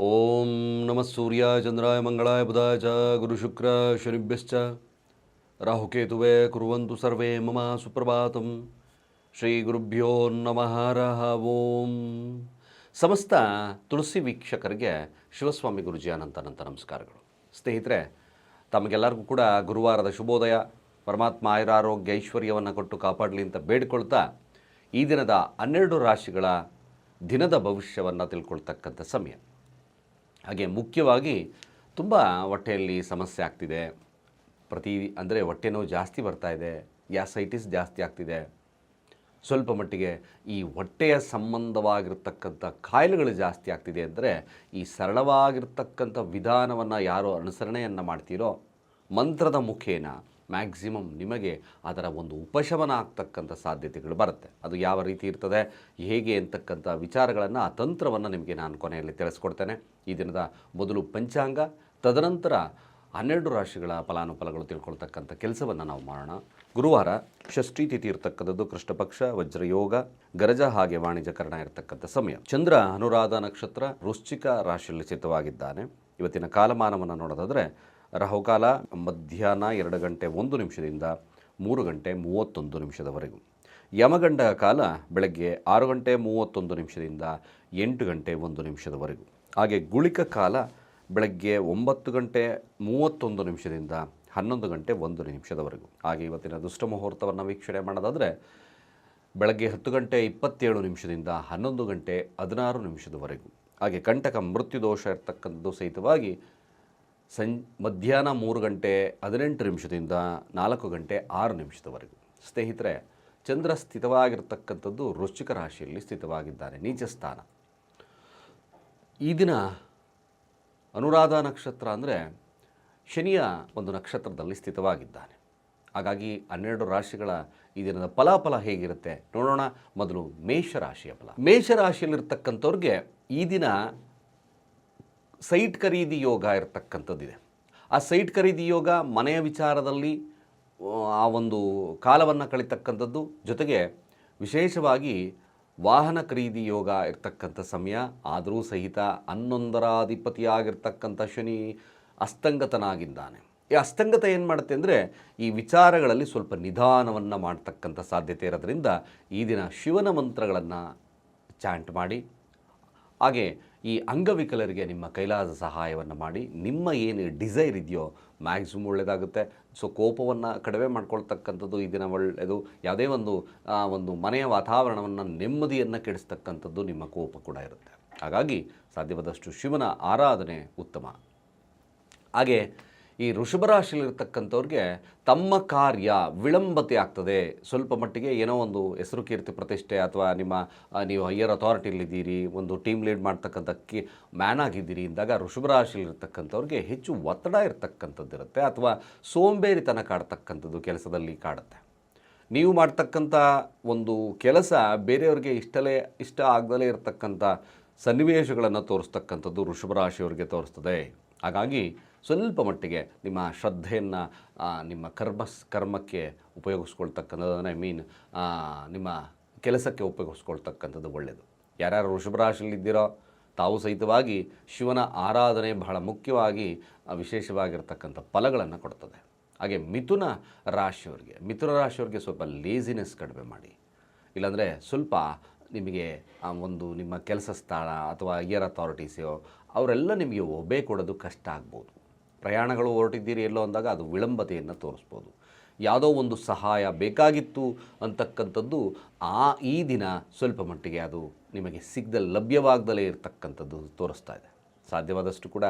ಓಂ ನಮಃ ಸೂರ್ಯ ಚಂದ್ರಾಯ, ಮಂಗಳಾಯ, ಬುಧಾಯ ಚ, ಗುರು ಗುರುಶುಕ್ರ ಶನಿಭ್ಯಶ್ಚ. ರಾಹುಕೇತುವೆ ಕುರುವಂತು ಸರ್ವೇ ಮಮ ಸುಪ್ರಭಾತಂ. ಶ್ರೀ ಗುರುಭ್ಯೋ ನಮಃ ರಹ ಓಂ. ಸಮಸ್ತ ತುಳಸಿ ವೀಕ್ಷಕರಿಗೆ ಶಿವಸ್ವಾಮಿ ಗುರುಜಿ ಅನಂತ ಅನಂತ ನಮಸ್ಕಾರಗಳು. ಸ್ನೇಹಿತರೆ, ತಮಗೆಲ್ಲರಿಗೂ ಕೂಡ ಗುರುವಾರದ ಶುಭೋದಯ. ಪರಮಾತ್ಮ ಆಯುರಾರೋಗ್ಯ ಐಶ್ವರ್ಯವನ್ನು ಕೊಟ್ಟು ಕಾಪಾಡಲಿ ಅಂತ ಬೇಡಿಕೊಳ್ತಾ ಈ ದಿನದ ಹನ್ನೆರಡು ರಾಶಿಗಳ ದಿನದ ಭವಿಷ್ಯವನ್ನು ತಿಳ್ಕೊಳ್ತಕ್ಕಂಥ ಸಮಯ. ಹಾಗೆ ಮುಖ್ಯವಾಗಿ ತುಂಬ ಹೊಟ್ಟೆಯಲ್ಲಿ ಸಮಸ್ಯೆ ಆಗ್ತಿದೆ. ಪ್ರತಿ ಅಂದರೆ ಹೊಟ್ಟೆ ನೋವು ಜಾಸ್ತಿ ಬರ್ತಾ ಇದೆ ಗ್ಯಾಸೈಟಿಸ್ ಜಾಸ್ತಿ ಆಗ್ತಿದೆ. ಸ್ವಲ್ಪ ಮಟ್ಟಿಗೆ ಈ ಹೊಟ್ಟೆಯ ಸಂಬಂಧವಾಗಿರ್ತಕ್ಕಂಥ ಕಾಯಿಲೆಗಳು ಜಾಸ್ತಿ ಆಗ್ತಿದೆ ಅಂದರೆ ಈ ಸರಳವಾಗಿರ್ತಕ್ಕಂಥ ವಿಧಾನವನ್ನು ಯಾರು ಅನುಸರಣೆಯನ್ನು ಮಾಡ್ತೀರೋ, ಮಂತ್ರದ ಮುಖೇನ ಮ್ಯಾಕ್ಸಿಮಮ್ ನಿಮಗೆ ಅದರ ಒಂದು ಉಪಶಮನ ಆಗ್ತಕ್ಕಂಥ ಸಾಧ್ಯತೆಗಳು ಬರುತ್ತೆ. ಅದು ಯಾವ ರೀತಿ ಇರ್ತದೆ, ಹೇಗೆ ಅಂತಕ್ಕಂಥ ವಿಚಾರಗಳನ್ನು, ಆ ತಂತ್ರವನ್ನು ನಿಮಗೆ ನಾನು ಕೊನೆಯಲ್ಲಿ ತಿಳಿಸ್ಕೊಡ್ತೇನೆ. ಈ ದಿನದ ಮೊದಲು ಪಂಚಾಂಗ, ತದನಂತರ ಹನ್ನೆರಡು ರಾಶಿಗಳ ಫಲಾನುಫಲಗಳು ತಿಳ್ಕೊಳ್ತಕ್ಕಂಥ ಕೆಲಸವನ್ನು ನಾವು ಮಾಡೋಣ. ಗುರುವಾರ ಷಷ್ಠಿ ತಿಥಿ ಇರತಕ್ಕಂಥದ್ದು, ಕೃಷ್ಣಪಕ್ಷ, ವಜ್ರಯೋಗ, ಗರಜ ಹಾಗೆ ವಾಣಿಜ್ಯಕರಣ ಇರತಕ್ಕಂಥ ಸಮಯ. ಚಂದ್ರ ಅನುರಾಧ ನಕ್ಷತ್ರ ವೃಶ್ಚಿಕ ರಾಶಿಯಲ್ಲಿ ಸ್ಥಿತವಾಗಿದ್ದಾನೆ ಇವತ್ತಿನ ಕಾಲಮಾನವನ್ನು ನೋಡೋದಾದರೆ ರಾಹುಕಾಲ ಮಧ್ಯಾಹ್ನ ಎರಡು ಗಂಟೆ ಒಂದು ನಿಮಿಷದಿಂದ ಮೂರು ಗಂಟೆ ಮೂವತ್ತೊಂದು ನಿಮಿಷದವರೆಗೂ. ಯಮಗಂಡ ಕಾಲ ಬೆಳಗ್ಗೆ ಆರು ಗಂಟೆ ಮೂವತ್ತೊಂದು ನಿಮಿಷದಿಂದ ಎಂಟು ಗಂಟೆ ಒಂದು ನಿಮಿಷದವರೆಗೂ. ಹಾಗೆ ಗುಳಿಕ ಕಾಲ ಬೆಳಗ್ಗೆ ಒಂಬತ್ತು ಗಂಟೆ ಮೂವತ್ತೊಂದು ನಿಮಿಷದಿಂದ ಹನ್ನೊಂದು ಗಂಟೆ ಒಂದು ನಿಮಿಷದವರೆಗೂ. ಹಾಗೆ ಇವತ್ತಿನ ದುಷ್ಟ ಮುಹೂರ್ತವನ್ನು ವೀಕ್ಷಣೆ ಮಾಡೋದಾದರೆ ಬೆಳಗ್ಗೆ ಹತ್ತು ಗಂಟೆ ಇಪ್ಪತ್ತೇಳು ನಿಮಿಷದಿಂದ ಹನ್ನೊಂದು ಗಂಟೆ ಹದಿನಾರು ನಿಮಿಷದವರೆಗೂ. ಹಾಗೆ ಕಂಟಕ ಮೃತ್ಯು ದೋಷ ಇರ್ತಕ್ಕಂಥದ್ದು ಸಹಿತವಾಗಿ ಸಂ, ಮಧ್ಯಾಹ್ನ ಮೂರು ಗಂಟೆ ಹದಿನೆಂಟು ನಿಮಿಷದಿಂದ ನಾಲ್ಕು ಗಂಟೆ ಆರು ನಿಮಿಷದವರೆಗೂ. ಸ್ನೇಹಿತರೆ, ಚಂದ್ರ ಸ್ಥಿತವಾಗಿರ್ತಕ್ಕಂಥದ್ದು ವೃಶ್ಚಿಕ ರಾಶಿಯಲ್ಲಿ ಸ್ಥಿತವಾಗಿದ್ದಾನೆ ನೀಚ ಸ್ಥಾನ. ಈ ದಿನ ಅನುರಾಧ ನಕ್ಷತ್ರ ಅಂದರೆ ಶನಿಯ ಒಂದು ನಕ್ಷತ್ರದಲ್ಲಿ ಸ್ಥಿತವಾಗಿದ್ದಾನೆ. ಹಾಗಾಗಿ ಹನ್ನೆರಡು ರಾಶಿಗಳ ಈ ದಿನದ ಫಲಾಫಲ ಹೇಗಿರುತ್ತೆ? ನೋಡೋಣ ಮೊದಲು ಮೇಷರಾಶಿಯ ಫಲ. ಮೇಷರಾಶಿಯಲ್ಲಿರ್ತಕ್ಕಂಥವ್ರಿಗೆ ಈ ದಿನ ಸೈಟ್ ಖರೀದಿ ಯೋಗ ಇರತಕ್ಕಂಥದ್ದಿದೆ. ಆ ಸೈಟ್ ಖರೀದಿ ಯೋಗ ಮನೆಯ ವಿಚಾರದಲ್ಲಿ, ಆ ಒಂದು ಕಾಲವನ್ನು ಕಳೀತಕ್ಕಂಥದ್ದು, ಜೊತೆಗೆ ವಿಶೇಷವಾಗಿ ವಾಹನ ಖರೀದಿ ಯೋಗ ಇರತಕ್ಕಂಥ ಸಮಯ, ಆದರೂ ಸಹಿತ ಹನ್ನೊಂದರ ಅಧಿಪತಿಯಾಗಿರ್ತಕ್ಕಂಥ ಶನಿ ಅಸ್ತಂಗತನಾಗಿದ್ದಾನೆ. ಈ ಅಸ್ತಂಗತ ಏನು ಮಾಡುತ್ತೆ ಅಂದರೆ, ಈ ವಿಚಾರಗಳಲ್ಲಿ ಸ್ವಲ್ಪ ನಿಧಾನವನ್ನು ಮಾಡ್ತಕ್ಕಂಥ ಸಾಧ್ಯತೆ ಇರೋದ್ರಿಂದ ಈ ದಿನ ಶಿವನ ಮಂತ್ರಗಳನ್ನು ಚಾಂಟ್ ಮಾಡಿ ಹಾಗೆ ಈ ಅಂಗವಿಕಲರಿಗೆ ನಿಮ್ಮ ಕೈಲಾಸ ಸಹಾಯವನ್ನು ಮಾಡಿ ನಿಮ್ಮ ಏನು ಡಿಸೈರ್ ಇದೆಯೋ ಮ್ಯಾಕ್ಸಿಮಮ್ ಒಳ್ಳೆಯದಾಗುತ್ತೆ ಸೊ ಕೋಪವನ್ನು ಕಡಿಮೆ ಮಾಡ್ಕೊಳ್ತಕ್ಕಂಥದ್ದು ಈ ದಿನ ಒಳ್ಳೆಯದು ಯಾವುದೇ ಒಂದು ಒಂದು ಮನೆಯ ವಾತಾವರಣವನ್ನು ನೆಮ್ಮದಿಯನ್ನು ಕೆಡಿಸ್ತಕ್ಕಂಥದ್ದು ನಿಮ್ಮ ಕೋಪ ಕೂಡ ಇರುತ್ತೆ. ಹಾಗಾಗಿ ಸಾಧ್ಯವಾದಷ್ಟು ಶಿವನ ಆರಾಧನೆ ಉತ್ತಮ. ಹಾಗೆ ಈ ವೃಷಭ ರಾಶಿಯಲ್ಲಿರ್ತಕ್ಕಂಥವ್ರಿಗೆ ತಮ್ಮ ಕಾರ್ಯ ವಿಳಂಬತೆ ಆಗ್ತದೆ. ಸ್ವಲ್ಪ ಮಟ್ಟಿಗೆ ಏನೋ ಒಂದು ಹೆಸರು ಕೀರ್ತಿ ಪ್ರತಿಷ್ಠೆ ಅಥವಾ ನಿಮ್ಮ ನೀವು ಹೈಯರ್ ಅಥಾರಿಟಿಲಿದ್ದೀರಿ ಒಂದು ಟೀಮ್ ಲೀಡ್ ಮಾಡ್ತಕ್ಕಂಥ ಕಿ ಮ್ಯಾನ್ ಆಗಿದ್ದೀರಿ ಇಂದಾಗ ವೃಷಭ ರಾಶಿಯಲ್ಲಿರ್ತಕ್ಕಂಥವ್ರಿಗೆ ಹೆಚ್ಚು ಒತ್ತಡ ಇರತಕ್ಕಂಥದ್ದಿರುತ್ತೆ ಅಥವಾ ಸೋಂಬೇರಿತನ ಕಾಡ್ತಕ್ಕಂಥದ್ದು ಕೆಲಸದಲ್ಲಿ ಕಾಡುತ್ತೆ. ನೀವು ಮಾಡ್ತಕ್ಕಂಥ ಒಂದು ಕೆಲಸ ಬೇರೆಯವ್ರಿಗೆ ಇಷ್ಟಲೇ, ಇಷ್ಟ ಆಗದಲೇ ಇರತಕ್ಕಂಥ ಸನ್ನಿವೇಶಗಳನ್ನು ತೋರಿಸ್ತಕ್ಕಂಥದ್ದು ವೃಷಭ ರಾಶಿಯವರಿಗೆ ತೋರಿಸ್ತದೆ. ಹಾಗಾಗಿ ಸ್ವಲ್ಪ ಮಟ್ಟಿಗೆ ನಿಮ್ಮ ಶ್ರದ್ಧೆಯನ್ನು ನಿಮ್ಮ ಕರ್ಮ, ಕರ್ಮಕ್ಕೆ ಉಪಯೋಗಿಸ್ಕೊಳ್ತಕ್ಕಂಥದ್ದು ಐ ಮೀನ್ ನಿಮ್ಮ ಕೆಲಸಕ್ಕೆ ಉಪಯೋಗಿಸ್ಕೊಳ್ತಕ್ಕಂಥದ್ದು ಒಳ್ಳೆಯದು ಯಾರ್ಯಾರು ವೃಷಭ ರಾಶಿಯಲ್ಲಿದ್ದೀರೋ ತಾವು ಸಹಿತವಾಗಿ ಶಿವನ ಆರಾಧನೆ ಬಹಳ ಮುಖ್ಯವಾಗಿ ವಿಶೇಷವಾಗಿರ್ತಕ್ಕಂಥ ಫಲಗಳನ್ನು ಕೊಡ್ತದೆ. ಹಾಗೆ ಮಿಥುನ ರಾಶಿಯವ್ರಿಗೆ ಮಿಥುನ ರಾಶಿಯವ್ರಿಗೆ ಸ್ವಲ್ಪ ಲೇಸಿನೆಸ್ ಕಡಿಮೆ ಮಾಡಿ. ಇಲ್ಲಾಂದರೆ ಸ್ವಲ್ಪ ನಿಮಗೆ ಒಂದು ನಿಮ್ಮ ಕೆಲಸ ಸ್ಥಳ ಅಥವಾ ಹೈಯರ್ ಅಥಾರಿಟೀಸೋ ಅವರೆಲ್ಲ ನಿಮಗೆ ಒಬ್ಬೆ ಕೊಡೋದು ಕಷ್ಟ ಆಗ್ಬೋದು. ಪ್ರಯಾಣಗಳು ಹೊರಟಿದ್ದೀರಿ ಎಲ್ಲೋ ಅಂದಾಗ ಅದು ವಿಳಂಬತೆಯನ್ನು ತೋರಿಸ್ಬೋದು. ಯಾವುದೋ ಒಂದು ಸಹಾಯ ಬೇಕಾಗಿತ್ತು ಅಂತಕ್ಕಂಥದ್ದು ಆ ಈ ದಿನ ಸ್ವಲ್ಪ ಮಟ್ಟಿಗೆ ಅದು ನಿಮಗೆ ಸಿಗದ ಲಭ್ಯವಾಗ್ದಲೇ ಇರತಕ್ಕಂಥದ್ದು ತೋರಿಸ್ತಾ ಇದೆ. ಸಾಧ್ಯವಾದಷ್ಟು ಕೂಡ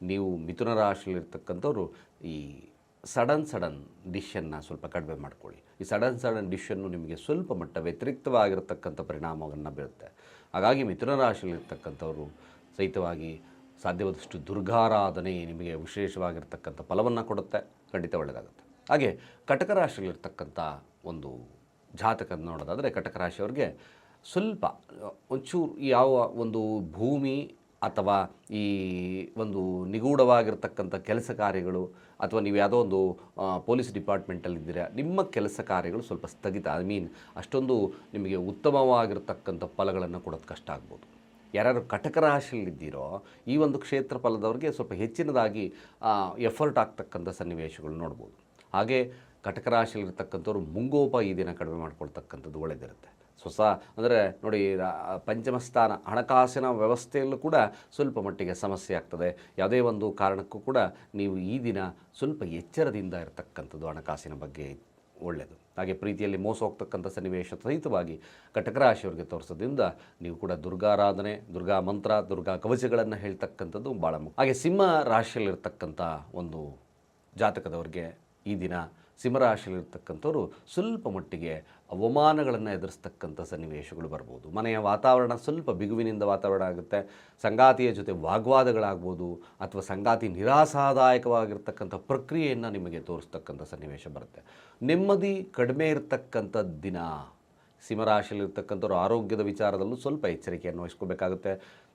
ನೀವು ಮಿಥುನ ರಾಶಿಯಲ್ಲಿರ್ತಕ್ಕಂಥವ್ರು ಈ ಸಡನ್ ಸಡನ್ ಡಿಶನ್ನು ಸ್ವಲ್ಪ ಕಡಿಮೆ ಮಾಡ್ಕೊಳ್ಳಿ. ಈ ಸಡನ್ ಸಡನ್ ಡಿಶನ್ನು ನಿಮಗೆ ಸ್ವಲ್ಪ ಮಟ್ಟ ವ್ಯತಿರಿಕ್ತವಾಗಿರತಕ್ಕಂಥ ಪರಿಣಾಮವನ್ನು ಬೀಳುತ್ತೆ. ಹಾಗಾಗಿ ಮಿಥುನ ರಾಶಿಯಲ್ಲಿರ್ತಕ್ಕಂಥವ್ರು ಸಹಿತವಾಗಿ ಸಾಧ್ಯವಾದಷ್ಟು ದುರ್ಗಾರಾಧನೆ ನಿಮಗೆ ವಿಶೇಷವಾಗಿರ್ತಕ್ಕಂಥ ಫಲವನ್ನು ಕೊಡುತ್ತೆ, ಖಂಡಿತ ಒಳ್ಳೆಯದಾಗುತ್ತೆ. ಹಾಗೆ ಕಟಕ ರಾಶಿಯಲ್ಲಿರ್ತಕ್ಕಂಥ ಒಂದು ಜಾತಕ ನೋಡೋದಾದರೆ ಕಟಕ ರಾಶಿಯವ್ರಿಗೆ ಸ್ವಲ್ಪ, ಒಂಚೂರು ಯಾವ ಒಂದು ಭೂಮಿ ಅಥವಾ ಈ ಒಂದು ನಿಗೂಢವಾಗಿರ್ತಕ್ಕಂಥ ಕೆಲಸ ಕಾರ್ಯಗಳು ಅಥವಾ ನೀವು ಯಾವುದೋ ಒಂದು ಪೊಲೀಸ್ ಡಿಪಾರ್ಟ್ಮೆಂಟಲ್ಲಿದ್ದೀರಾ, ನಿಮ್ಮ ಕೆಲಸ ಕಾರ್ಯಗಳು ಸ್ವಲ್ಪ ಸ್ಥಗಿತ, ಐ ಮೀನ್ ಅಷ್ಟೊಂದು ನಿಮಗೆ ಉತ್ತಮವಾಗಿರ್ತಕ್ಕಂಥ ಫಲಗಳನ್ನು ಕೊಡೋದು ಕಷ್ಟ ಆಗ್ಬೋದು. ಯಾರ್ಯಾರು ಕಟಕ ರಾಶಿಯಲ್ಲಿದ್ದೀರೋ ಈ ಒಂದು ಕ್ಷೇತ್ರ ಫಲದವ್ರಿಗೆ ಸ್ವಲ್ಪ ಹೆಚ್ಚಿನದಾಗಿ ಎಫರ್ಟ್ ಆಗ್ತಕ್ಕಂಥ ಸನ್ನಿವೇಶಗಳು ನೋಡ್ಬೋದು. ಹಾಗೆ ಕಟಕ ರಾಶಿಯಲ್ಲಿರ್ತಕ್ಕಂಥವ್ರು ಮುಂಗೋಪ ಈ ದಿನ ಕಡಿಮೆ ಮಾಡ್ಕೊಳ್ತಕ್ಕಂಥದ್ದು ಒಳ್ಳೆಯದಿರುತ್ತೆ ಸ್ವಸ ಅಂದರೆ ನೋಡಿ ಪಂಚಮಸ್ಥಾನ ಪಂಚಮ ಸ್ಥಾನ ಹಣಕಾಸಿನ ವ್ಯವಸ್ಥೆಯಲ್ಲೂ ಕೂಡ ಸ್ವಲ್ಪ ಮಟ್ಟಿಗೆ ಸಮಸ್ಯೆ ಆಗ್ತದೆ. ಯಾವುದೇ ಒಂದು ಕಾರಣಕ್ಕೂ ಕೂಡ ನೀವು ಈ ದಿನ ಸ್ವಲ್ಪ ಎಚ್ಚರದಿಂದ ಇರತಕ್ಕಂಥದ್ದು ಹಣಕಾಸಿನ ಬಗ್ಗೆ ಒಳ್ಳೆಯದು. ಹಾಗೆ ಪ್ರೀತಿಯಲ್ಲಿ ಮೋಸ ಹೋಗ್ತಕ್ಕಂಥ ಸನ್ನಿವೇಶ ಸಹಿತವಾಗಿ ಕಟಕ ರಾಶಿಯವರಿಗೆ ತೋರಿಸೋದ್ರಿಂದ ನೀವು ಕೂಡ ದುರ್ಗಾರಾಧನೆ ದುರ್ಗಾ ಮಂತ್ರ, ದುರ್ಗಾ ಕವಚಗಳನ್ನು ಹೇಳ್ತಕ್ಕಂಥದ್ದು ಭಾಳ ಮುಖ್ಯ. ಹಾಗೆ ಸಿಂಹ ರಾಶಿಯಲ್ಲಿರ್ತಕ್ಕಂಥ ಒಂದು ಜಾತಕದವ್ರಿಗೆ ಈ ದಿನ ಸಿಂಹರಾಶಿಯಲ್ಲಿರ್ತಕ್ಕಂಥವ್ರು ಸ್ವಲ್ಪ ಮಟ್ಟಿಗೆ ಅವಮಾನಗಳನ್ನು ಎದುರಿಸ್ತಕ್ಕಂಥ ಸನ್ನಿವೇಶಗಳು ಬರ್ಬೋದು. ಮನೆಯ ವಾತಾವರಣ ಸ್ವಲ್ಪ ಬಿಗುವಿನಿಂದ ವಾತಾವರಣ ಆಗುತ್ತೆ. ಸಂಗಾತಿಯ ಜೊತೆ ವಾಗ್ವಾದಗಳಾಗ್ಬೋದು ಅಥವಾ ಸಂಗಾತಿ ನಿರಾಸಾದಾಯಕವಾಗಿರ್ತಕ್ಕಂಥ ಪ್ರಕ್ರಿಯೆಯನ್ನು ನಿಮಗೆ ತೋರಿಸ್ತಕ್ಕಂಥ ಸನ್ನಿವೇಶ ಬರುತ್ತೆ. ನೆಮ್ಮದಿ ಕಡಿಮೆ ಇರತಕ್ಕಂಥ ದಿನ ಸಿಂಹರಾಶಿಯಲ್ಲಿರ್ತಕ್ಕಂಥವ್ರು ಆರೋಗ್ಯದ ವಿಚಾರದಲ್ಲೂ ಸ್ವಲ್ಪ ಎಚ್ಚರಿಕೆಯನ್ನು ವಹಿಸ್ಕೋಬೇಕಾಗುತ್ತೆ.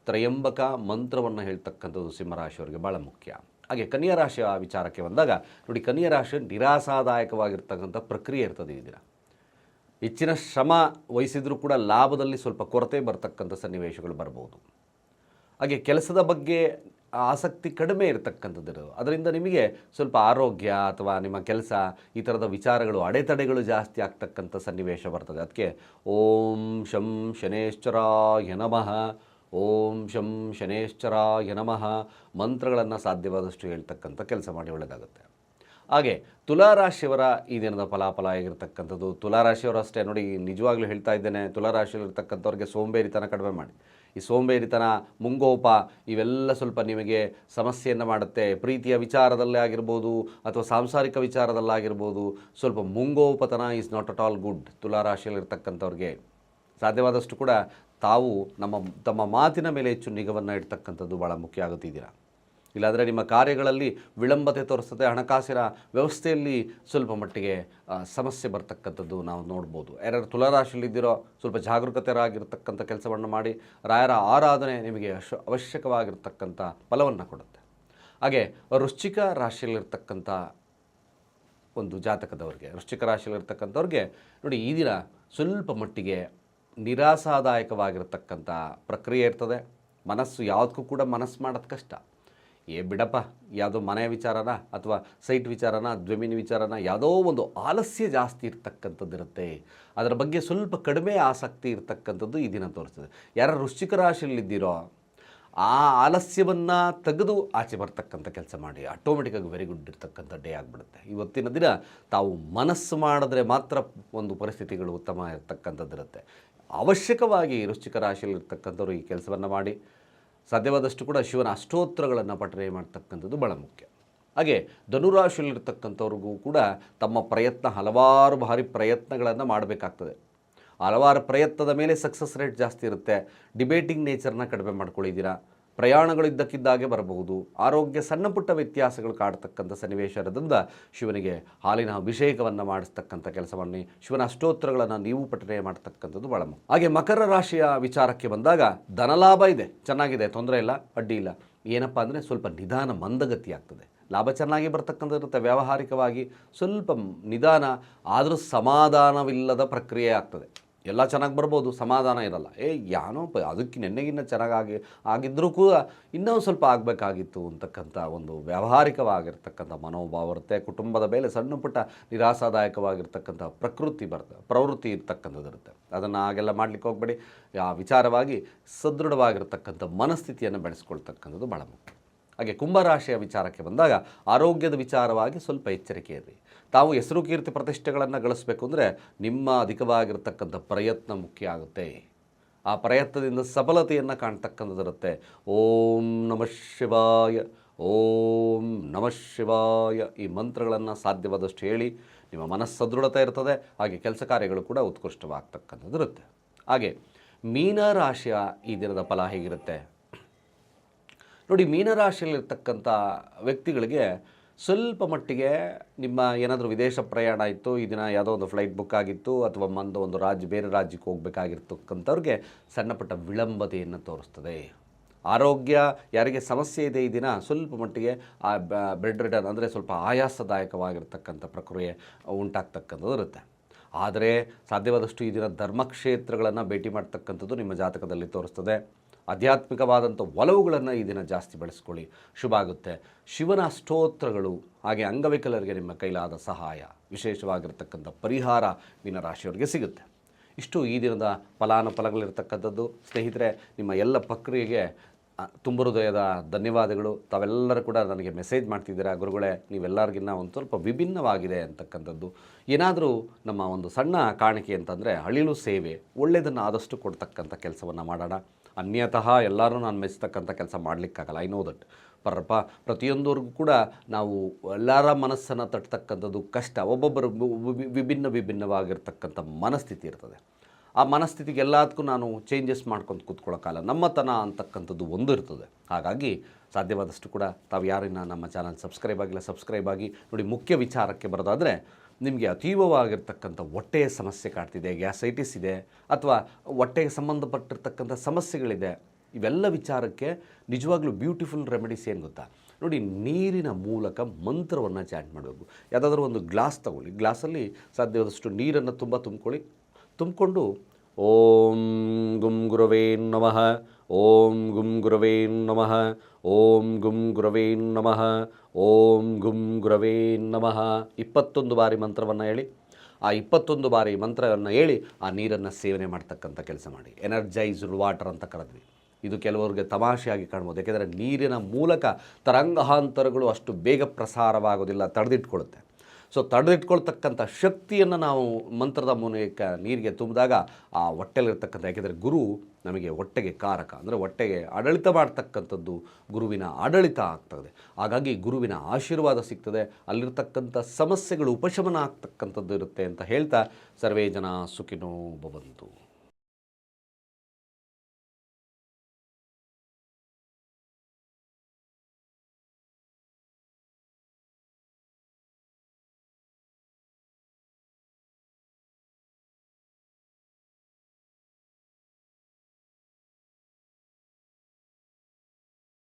ತ್ರಯಂಬಕ ಮಂತ್ರವನ್ನು ಹೇಳ್ತಕ್ಕಂಥದ್ದು ಸಿಂಹರಾಶಿಯವರಿಗೆ ಭಾಳ ಮುಖ್ಯ. ಹಾಗೆ ಕನ್ಯಾ ಆ ವಿಚಾರಕ್ಕೆ ಬಂದಾಗ ನೋಡಿ ಕನ್ಯಾ ರಾಶಿ ನಿರಾಸಾದಾಯಕವಾಗಿರ್ತಕ್ಕಂಥ ಪ್ರಕ್ರಿಯೆ ಇರ್ತದೆ ಈ ದಿನ. ಹೆಚ್ಚಿನ ಶ್ರಮ ವಹಿಸಿದರೂ ಕೂಡ ಲಾಭದಲ್ಲಿ ಸ್ವಲ್ಪ ಕೊರತೆ ಬರ್ತಕ್ಕಂಥ ಸನ್ನಿವೇಶಗಳು ಬರ್ಬೋದು. ಹಾಗೆ ಕೆಲಸದ ಬಗ್ಗೆ ಆಸಕ್ತಿ ಕಡಿಮೆ ಇರತಕ್ಕಂಥದ್ದು ಅದರಿಂದ ನಿಮಗೆ ಸ್ವಲ್ಪ ಆರೋಗ್ಯ ಅಥವಾ ನಿಮ್ಮ ಕೆಲಸ ಈ ಥರದ ವಿಚಾರಗಳು, ಅಡೆತಡೆಗಳು ಜಾಸ್ತಿ ಆಗ್ತಕ್ಕಂಥ ಸನ್ನಿವೇಶ ಬರ್ತದೆ. ಅದಕ್ಕೆ ಓಂ ಶಂ ಶನೇಶ್ವರಾಯ ನಮಃ. ಓಂ ಶಂ ಶನೇಶ್ವರಾಯ ನಮಃ. ಮಂತ್ರಗಳನ್ನು ಸಾಧ್ಯವಾದಷ್ಟು ಹೇಳ್ತಕ್ಕಂಥ ಕೆಲಸ ಮಾಡಿ ಒಳ್ಳೆಯದಾಗುತ್ತೆ ಹಾಗೆ ತುಲಾರಾಶಿಯವರ ಈ ದಿನದ ಫಲಾಫಲ ಆಗಿರ್ತಕ್ಕಂಥದ್ದು, ತುಲಾರಾಶಿಯವರು ಅಷ್ಟೇ ನೋಡಿ ನಿಜವಾಗ್ಲೂ ಹೇಳ್ತಾ ಇದ್ದೇನೆ, ತುಲಾರಾಶಿಯಲ್ಲಿರ್ತಕ್ಕಂಥವ್ರಿಗೆ ಸೋಂಬೇರಿತನ ಕಡಿಮೆ ಮಾಡಿ. ಈ ಸೋಂಬೇರಿತನ, ಮುಂಗೋಪ ಇವೆಲ್ಲ ಸ್ವಲ್ಪ ನಿಮಗೆ ಸಮಸ್ಯೆಯನ್ನು ಮಾಡುತ್ತೆ. ಪ್ರೀತಿಯ ವಿಚಾರದಲ್ಲೇ ಆಗಿರ್ಬೋದು ಅಥವಾ ಸಾಂಸಾರಿಕ ವಿಚಾರದಲ್ಲಾಗಿರ್ಬೋದು ಸ್ವಲ್ಪ ಮುಂಗೋಪತನ is not at all good ತುಲಾರಾಶಿಯಲ್ಲಿರ್ತಕ್ಕಂಥವ್ರಿಗೆ. ಸಾಧ್ಯವಾದಷ್ಟು ಕೂಡ ತಾವು ನಮ್ಮ, ತಮ್ಮ ಮಾತಿನ ಮೇಲೆ ಹೆಚ್ಚು ನಿಗವನ್ನು ಇಡ್ತಕ್ಕಂಥದ್ದು ಭಾಳ ಮುಖ್ಯ ಆಗುತ್ತಿದ್ದೀರಾ? ಇಲ್ಲಾದರೆ ನಿಮ್ಮ ಕಾರ್ಯಗಳಲ್ಲಿ ವಿಳಂಬತೆ ತೋರಿಸ್ತದೆ, ಹಣಕಾಸಿನ ವ್ಯವಸ್ಥೆಯಲ್ಲಿ ಸ್ವಲ್ಪ ಮಟ್ಟಿಗೆ ಸಮಸ್ಯೆ ಬರ್ತಕ್ಕಂಥದ್ದು ನಾವು ನೋಡ್ಬೋದು. ಯಾರ್ಯಾರು ತುಲಾರಾಶಿಯಲ್ಲಿದ್ದೀರೋ, ಸ್ವಲ್ಪ ಜಾಗರೂಕತೆರಾಗಿರ್ತಕ್ಕಂಥ ಕೆಲಸವನ್ನು ಮಾಡಿ, ರಾಯರ ಆರಾಧನೆ ನಿಮಗೆ ಅಶ್, ಅವಶ್ಯಕವಾಗಿರ್ತಕ್ಕಂಥ ಫಲವನ್ನು ಕೊಡುತ್ತೆ. ಹಾಗೆ ವೃಶ್ಚಿಕ ರಾಶಿಯಲ್ಲಿರ್ತಕ್ಕಂಥ ಒಂದು ಜಾತಕದವ್ರಿಗೆ, ವೃಶ್ಚಿಕ ರಾಶಿಯಲ್ಲಿರ್ತಕ್ಕಂಥವ್ರಿಗೆ, ನೋಡಿ ಈ ದಿನ ಸ್ವಲ್ಪ ಮಟ್ಟಿಗೆ ನಿರಾಸಾದಾಯಕವಾಗಿರ್ತಕ್ಕಂಥ ಪ್ರಕ್ರಿಯೆ ಇರ್ತದೆ. ಮನಸ್ಸು ಯಾವುದಕ್ಕೂ ಕೂಡ ಮನಸ್ಸು ಮಾಡೋದು ಕಷ್ಟ. ಏ ಬಿಡಪ್ಪ, ಯಾವುದೋ ಮನೆ ವಿಚಾರನ ಅಥವಾ ಸೈಟ್ ವಿಚಾರನ ಜಮೀನು ವಿಚಾರನ, ಯಾವುದೋ ಒಂದು ಆಲಸ್ಯ ಜಾಸ್ತಿ ಇರ್ತಕ್ಕಂಥದ್ದು ಇರುತ್ತೆ. ಅದರ ಬಗ್ಗೆ ಸ್ವಲ್ಪ ಕಡಿಮೆ ಆಸಕ್ತಿ ಇರ್ತಕ್ಕಂಥದ್ದು ಈ ದಿನ ತೋರಿಸ್ತದೆ. ಯಾರ ವೃಶ್ಚಿಕ ರಾಶಿಯಲ್ಲಿದ್ದೀರೋ ಆ ಆಲಸ್ಯವನ್ನು ತೆಗೆದು ಆಚೆ ಬರ್ತಕ್ಕಂಥ ಕೆಲಸ ಮಾಡಿ. ಆಟೋಮೆಟಿಕ್ಕಾಗಿ ವೆರಿ ಗುಡ್ ಇರ್ತಕ್ಕಂಥ ಡೇ ಆಗಿಬಿಡುತ್ತೆ. ಇವತ್ತಿನ ದಿನ ತಾವು ಮನಸ್ಸು ಮಾಡಿದ್ರೆ ಮಾತ್ರ ಒಂದು ಪರಿಸ್ಥಿತಿಗಳು ಉತ್ತಮ ಇರತಕ್ಕಂಥದ್ದಿರುತ್ತೆ. ಅವಶ್ಯಕವಾಗಿ ವೃಶ್ಚಿಕ ರಾಶಿಯಲ್ಲಿರ್ತಕ್ಕಂಥವ್ರು ಈ ಕೆಲಸವನ್ನು ಮಾಡಿ. ಸಾಧ್ಯವಾದಷ್ಟು ಕೂಡ ಶಿವನ ಅಷ್ಟೋತ್ತರಗಳನ್ನು ಪಠನೆ ಮಾಡ್ತಕ್ಕಂಥದ್ದು ಭಾಳ ಮುಖ್ಯ. ಹಾಗೆ ಧನುರಾಶಿಯಲ್ಲಿರ್ತಕ್ಕಂಥವ್ರಿಗೂ ಕೂಡ ತಮ್ಮ ಪ್ರಯತ್ನ ಹಲವಾರು ಬಾರಿ ಪ್ರಯತ್ನಗಳನ್ನು ಮಾಡಬೇಕಾಗ್ತದೆ. ಹಲವಾರು ಪ್ರಯತ್ನದ ಮೇಲೆ ಸಕ್ಸಸ್ ರೇಟ್ ಜಾಸ್ತಿ ಇರುತ್ತೆ. ಡಿಬೇಟಿಂಗ್ ನೇಚರ್ನ ಕಡಿಮೆ ಮಾಡ್ಕೊಳ್ಳಿದ್ದೀರಾ ಪ್ರಯಾಣಗಳು ಇದ್ದಕ್ಕಿದ್ದಾಗೆ ಬರಬಹುದು. ಆರೋಗ್ಯ ಸಣ್ಣ ಪುಟ್ಟ ವ್ಯತ್ಯಾಸಗಳು ಕಾಡ್ತಕ್ಕಂಥ ಸನ್ನಿವೇಶ ಇರೋದ್ರಿಂದ ಶಿವನಿಗೆ ಹಾಲಿನ ಅಭಿಷೇಕವನ್ನು ಮಾಡಿಸ್ತಕ್ಕಂಥ ಕೆಲಸವನ್ನು ಶಿವನ ಅಷ್ಟೋತ್ತರಗಳನ್ನು ನೀವು ಪಠನೆ ಮಾಡ್ತಕ್ಕಂಥದ್ದು ಮುಖ್ಯ. ಹಾಗೆ ಮಕರ ರಾಶಿಯ ವಿಚಾರಕ್ಕೆ ಬಂದಾಗ ಧನಲಾಭ ಇದೆ. ಚೆನ್ನಾಗಿದೆ, ತೊಂದರೆ ಇಲ್ಲ, ಅಡ್ಡಿ ಇಲ್ಲ. ಏನಪ್ಪ ಅಂದರೆ ಸ್ವಲ್ಪ ನಿಧಾನ ಮಂದಗತಿ ಆಗ್ತದೆ. ಲಾಭ ಚೆನ್ನಾಗಿ ಬರ್ತಕ್ಕಂಥದ್ದು ಇರುತ್ತೆ. ವ್ಯಾವಹಾರಿಕವಾಗಿ ಸ್ವಲ್ಪ ನಿಧಾನ, ಆದರೂ ಸಮಾಧಾನವಿಲ್ಲದ ಪ್ರಕ್ರಿಯೆ ಆಗ್ತದೆ. ಎಲ್ಲ ಚೆನ್ನಾಗಿ ಬರ್ಬೋದು, ಸಮಾಧಾನ ಇರಲ್ಲ. ಏ, ಯಾನೋ ಪ, ಅದಕ್ಕೆ ನೆನ್ನೆಗಿನ್ನ ಚೆನ್ನಾಗಾಗಿ ಆಗಿದ್ದರೂ ಕೂಡ ಇನ್ನೂ ಸ್ವಲ್ಪ ಆಗಬೇಕಾಗಿತ್ತು ಅಂತಕ್ಕಂಥ ಒಂದು ವ್ಯಾವಹಾರಿಕವಾಗಿರ್ತಕ್ಕಂಥ ಮನೋಭಾವ ಇರುತ್ತೆ ಕುಟುಂಬದ ಮೇಲೆ ಸಣ್ಣ ಪುಟ್ಟ ನಿರಾಸಾದಾಯಕವಾಗಿರ್ತಕ್ಕಂಥ ಪ್ರಕೃತಿ ಬರ್ತದೆ ಪ್ರವೃತ್ತಿ ಇರ್ತಕ್ಕಂಥದ್ದು ಇರುತ್ತೆ ಅದನ್ನು ಹಾಗೆಲ್ಲ ಮಾಡಲಿಕ್ಕೆ ಹೋಗಬೇಡಿ. ಆ ವಿಚಾರವಾಗಿ ಸದೃಢವಾಗಿರ್ತಕ್ಕಂಥ ಮನಸ್ಥಿತಿಯನ್ನು ಬೆಳೆಸ್ಕೊಳ್ತಕ್ಕಂಥದ್ದು ಭಾಳ ಮುಖ್ಯ. ಹಾಗೆ ಕುಂಭರಾಶಿಯ ವಿಚಾರಕ್ಕೆ ಬಂದಾಗ ಆರೋಗ್ಯದ ವಿಚಾರವಾಗಿ ಸ್ವಲ್ಪ ಎಚ್ಚರಿಕೆ ಇರಲಿ ತಾವು ಹೆಸರು ಕೀರ್ತಿ ಪ್ರತಿಷ್ಠೆಗಳನ್ನು ಗಳಿಸಬೇಕು ಅಂದರೆ ನಿಮ್ಮ ಅಧಿಕವಾಗಿರ್ತಕ್ಕಂಥ ಪ್ರಯತ್ನ ಮುಖ್ಯ ಆಗುತ್ತೆ. ಆ ಪ್ರಯತ್ನದಿಂದ ಸಫಲತೆಯನ್ನು ಕಾಣ್ತಕ್ಕಂಥದ್ದಿರುತ್ತೆ. ಓಂ ನಮಃ ಶಿವಾಯ, ಓಂ ನಮಃ ಶಿವಾಯ ಈ ಮಂತ್ರಗಳನ್ನು ಸಾಧ್ಯವಾದಷ್ಟು ಹೇಳಿ ನಿಮ್ಮ ಮನಸ್ಸು ಸದೃಢತೆ ಇರ್ತದೆ, ಹಾಗೆ ಕೆಲಸ ಕಾರ್ಯಗಳು ಕೂಡ ಉತ್ಕೃಷ್ಟವಾಗ್ತಕ್ಕಂಥದ್ದು ಇರುತ್ತೆ ಹಾಗೆ ಮೀನರಾಶಿಯ ಈ ದಿನದ ಫಲ ಹೇಗಿರುತ್ತೆ? ನೋಡಿ ಮೀನರಾಶಿಯಲ್ಲಿರ್ತಕ್ಕಂಥ ವ್ಯಕ್ತಿಗಳಿಗೆ ಸ್ವಲ್ಪ ಮಟ್ಟಿಗೆ ನಿಮ್ಮ ಏನಾದರೂ ವಿದೇಶ ಪ್ರಯಾಣ ಇತ್ತು ಈ ದಿನ ಯಾವುದೋ ಒಂದು ಫ್ಲೈಟ್ ಬುಕ್ ಆಗಿತ್ತು, ಅಥವಾ ಮಂದು ಒಂದು ರಾಜ್ಯ, ಬೇರೆ ರಾಜ್ಯಕ್ಕೆ ಹೋಗಬೇಕಾಗಿರ್ತಕ್ಕಂಥವ್ರಿಗೆ ಸಣ್ಣಪುಟ್ಟ ವಿಳಂಬತೆಯನ್ನು ತೋರಿಸ್ತದೆ. ಆರೋಗ್ಯ, ಯಾರಿಗೆ ಸಮಸ್ಯೆ ಇದೆ ಈ ದಿನ, ಸ್ವಲ್ಪ ಮಟ್ಟಿಗೆ ಆ ಬೆಡ್ ರಿಟರ್ನ್ ಅಂದರೆ ಸ್ವಲ್ಪ ಆಯಾಸದಾಯಕವಾಗಿರ್ತಕ್ಕಂಥ ಪ್ರಕ್ರಿಯೆ ಉಂಟಾಗ್ತಕ್ಕಂಥದ್ದು ಇರುತ್ತೆ. ಆದರೆ ಸಾಧ್ಯವಾದಷ್ಟು ಈ ದಿನ ಧರ್ಮಕ್ಷೇತ್ರಗಳನ್ನು ಭೇಟಿ ಮಾಡ್ತಕ್ಕಂಥದ್ದು ನಿಮ್ಮ ಜಾತಕದಲ್ಲಿ ತೋರಿಸ್ತದೆ. ಆಧ್ಯಾತ್ಮಿಕವಾದಂಥ ಒಲವುಗಳನ್ನು ಈ ದಿನ ಜಾಸ್ತಿ ಬೆಳೆಸ್ಕೊಳ್ಳಿ. ಶುಭ ಆಗುತ್ತೆ. ಶಿವನ ಸ್ತೋತ್ರಗಳು, ಹಾಗೆ ಅಂಗವಿಕಲರಿಗೆ ನಿಮ್ಮ ಕೈಲಾದ ಸಹಾಯ, ವಿಶೇಷವಾಗಿರ್ತಕ್ಕಂಥ ಪರಿಹಾರ ಮೀನರಾಶಿಯವರಿಗೆ ಸಿಗುತ್ತೆ. ಇಷ್ಟು ಈ ದಿನದ ಫಲಾನುಫಲಗಳಿರ್ತಕ್ಕಂಥದ್ದು. ಸ್ನೇಹಿತರೆ, ನಿಮ್ಮ ಎಲ್ಲ ಪ್ರಕ್ರಿಯೆಗೆ ತುಂಬ ಹೃದಯದ ಧನ್ಯವಾದಗಳು. ತಾವೆಲ್ಲರೂ ಕೂಡ ನನಗೆ ಮೆಸೇಜ್ ಮಾಡ್ತಿದ್ದೀರಾ? ಗುರುಗಳೇ, ನೀವೆಲ್ಲರಿಗಿನ್ನ ಒಂದು ಸ್ವಲ್ಪ ವಿಭಿನ್ನವಾಗಿದೆ ಅಂತಕ್ಕಂಥದ್ದು. ಏನಾದರೂ ನಮ್ಮ ಒಂದು ಸಣ್ಣ ಕಾಣಿಕೆ ಅಂತಂದರೆ ಅಳಿಲು ಸೇವೆ ಒಳ್ಳೆಯದನ್ನು ಆದಷ್ಟು ಕೊಡ್ತಕ್ಕಂಥ ಕೆಲಸವನ್ನು ಮಾಡೋಣ. ಅನ್ಯತಃ ಎಲ್ಲರೂ ನಾನು ಮೆಚ್ಚತಕ್ಕಂಥ ಕೆಲಸ ಮಾಡಲಿಕ್ಕಾಗಲ್ಲ ಐ ನೋ ದಟ್ ಪರಪ್ಪ, ಪ್ರತಿಯೊಂದವ್ರಿಗೂ ಕೂಡ ನಾವು ಎಲ್ಲರ ಮನಸ್ಸನ್ನು ತಟ್ಟತಕ್ಕಂಥದ್ದು ಕಷ್ಟ, ಒಬ್ಬೊಬ್ಬರು ವಿಭಿನ್ನ ವಿಭಿನ್ನವಾಗಿರ್ತಕ್ಕಂಥ ಮನಸ್ಥಿತಿ ಇರ್ತದೆ. ಆ ಮನಸ್ಥಿತಿಗೆ ಎಲ್ಲದಕ್ಕೂ ನಾನು ಚೇಂಜಸ್ ಮಾಡ್ಕೊಂಡು ಕೂತ್ಕೊಳ್ಳೋಕ್ಕಲ್ಲ ನಮ್ಮತನ ಅಂತಕ್ಕಂಥದ್ದು ಒಂದು ಇರ್ತದೆ. ಹಾಗಾಗಿ ಸಾಧ್ಯವಾದಷ್ಟು ಕೂಡ ತಾವು ಯಾರಿನ ನಮ್ಮ ಚಾನಲ್ ಸಬ್ಸ್ಕ್ರೈಬ್ ಆಗಿಲ್ಲ ಸಬ್ಸ್ಕ್ರೈಬ್ ಆಗಿ ನೋಡಿ ಮುಖ್ಯ ವಿಚಾರಕ್ಕೆ ಬರೋದಾದರೆ ನಿಮಗೆ ಅತೀವವಾಗಿರ್ತಕ್ಕಂಥ ಹೊಟ್ಟೆಯ ಸಮಸ್ಯೆ ಕಾಡ್ತಿದೆ ಗ್ಯಾಸೈಟಿಸ್ ಇದೆ, ಅಥವಾ ಹೊಟ್ಟೆಗೆ ಸಂಬಂಧಪಟ್ಟಿರ್ತಕ್ಕಂಥ ಸಮಸ್ಯೆಗಳಿದೆ, ಇವೆಲ್ಲ ವಿಚಾರಕ್ಕೆ ನಿಜವಾಗ್ಲೂ ಬ್ಯೂಟಿಫುಲ್ ರೆಮಿಡೀಸ್ ಏನು ಗೊತ್ತಾ? ನೋಡಿ ನೀರಿನ ಮೂಲಕ ಮಂತ್ರವನ್ನು ಚಾಟ್ ಮಾಡಬೇಕು. ಯಾವುದಾದ್ರೂ ಒಂದು ಗ್ಲಾಸ್ ತಗೊಳ್ಳಿ. ಗ್ಲಾಸಲ್ಲಿ ಸಾಧ್ಯವಾದಷ್ಟು ನೀರನ್ನು ತುಂಬ ತುಂಬ್ಕೊಳ್ಳಿ. ತುಂಬಿಕೊಂಡು ಓಂ ಗುಂ ಗುರವೇ ನಮಃ, ಓಂ ಗುಂ ಗುರವೇ ನಮಃ, ಓಂ ಗುಂ ಗುರವೇ ನಮಃ, ಓಂ ಗುಂ ಗುರವೇ ನಮಃ. ಇಪ್ಪತ್ತೊಂದು ಬಾರಿ ಮಂತ್ರವನ್ನು ಹೇಳಿ, ಆ ಇಪ್ಪತ್ತೊಂದು ಬಾರಿ ಮಂತ್ರವನ್ನು ಹೇಳಿ ಆ ನೀರನ್ನು ಸೇವನೆ ಮಾಡ್ತಕ್ಕಂಥ ಕೆಲಸ ಮಾಡಿ. ಎನರ್ಜೈಸ್ಡ್ ವಾಟರ್ ಅಂತ ಕರೆದ್ವಿ. ಇದು ಕೆಲವರಿಗೆ ತಮಾಷೆಯಾಗಿ ಕಾಣ್ಬೋದು. ಯಾಕೆಂದರೆ ನೀರಿನ ಮೂಲಕ ತರಂಗಾಂತರಗಳು ಅಷ್ಟು ಬೇಗ ಪ್ರಸಾರವಾಗೋದಿಲ್ಲ, ತಡೆದಿಟ್ಕೊಳ್ಳುತ್ತೆ. ಸೊ ತಡೆದಿಟ್ಕೊಳ್ತಕ್ಕಂಥ ಶಕ್ತಿಯನ್ನು ನಾವು ಮಂತ್ರದ ಮೂಲಕ ನೀರಿಗೆ ತುಂಬಿದಾಗ ಆ ಹೊಟ್ಟೆಲಿರ್ತಕ್ಕಂಥ ಯಾಕೆಂದರೆ ಗುರು ನಮಗೆ ಹೊಟ್ಟೆಗೆ ಕಾರಕ, ಅಂದರೆ ಹೊಟ್ಟೆಗೆ ಆಡಳಿತ ಮಾಡ್ತಕ್ಕಂಥದ್ದು ಗುರುವಿನ ಆಡಳಿತ ಆಗ್ತದೆ. ಹಾಗಾಗಿ ಗುರುವಿನ ಆಶೀರ್ವಾದ ಸಿಗ್ತದೆ. ಅಲ್ಲಿರ್ತಕ್ಕಂಥ ಸಮಸ್ಯೆಗಳು ಉಪಶಮನ ಆಗ್ತಕ್ಕಂಥದ್ದು ಇರುತ್ತೆ ಅಂತ ಹೇಳ್ತಾ ಸರ್ವೇ ಜನ ಸುಖಿನೋ ಭವಂತು.